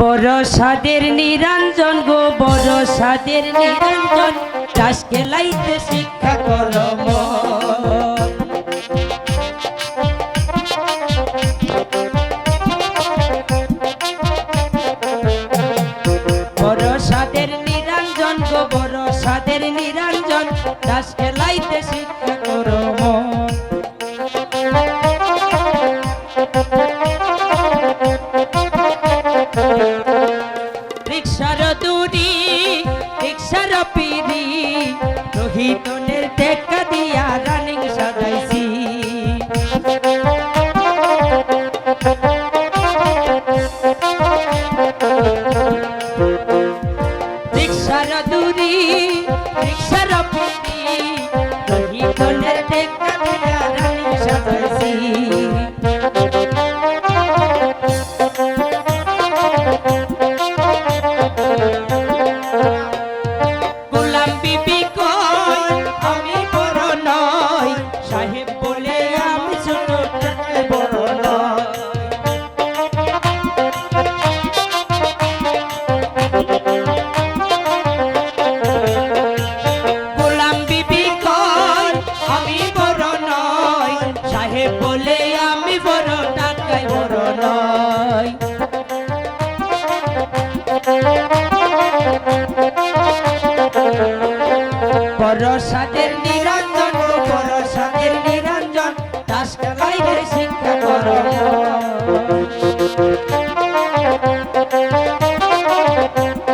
বড় সাদের নিরঞ্জন গো, বড় সাদের নিরঞ্জন। চাষ খেলাইতে শিক্ষা করম বড় সাদের নিরঞ্জন গো, বড় সাদের নিরঞ্জন। চাষ খেলাইতে শিক্ষা করম পিরি রোহিতনের টেকা দিয়া রানিং সাজাইছি। রিক্সার দূরি রিক্সার পিরি রোহিতনের বলে আমি বড় টাকায় বড় নয় পরশাদের নিরঞ্জন পরশাদের নিরঞ্জন, দাস খেলায় শিক্ষা কর Thank.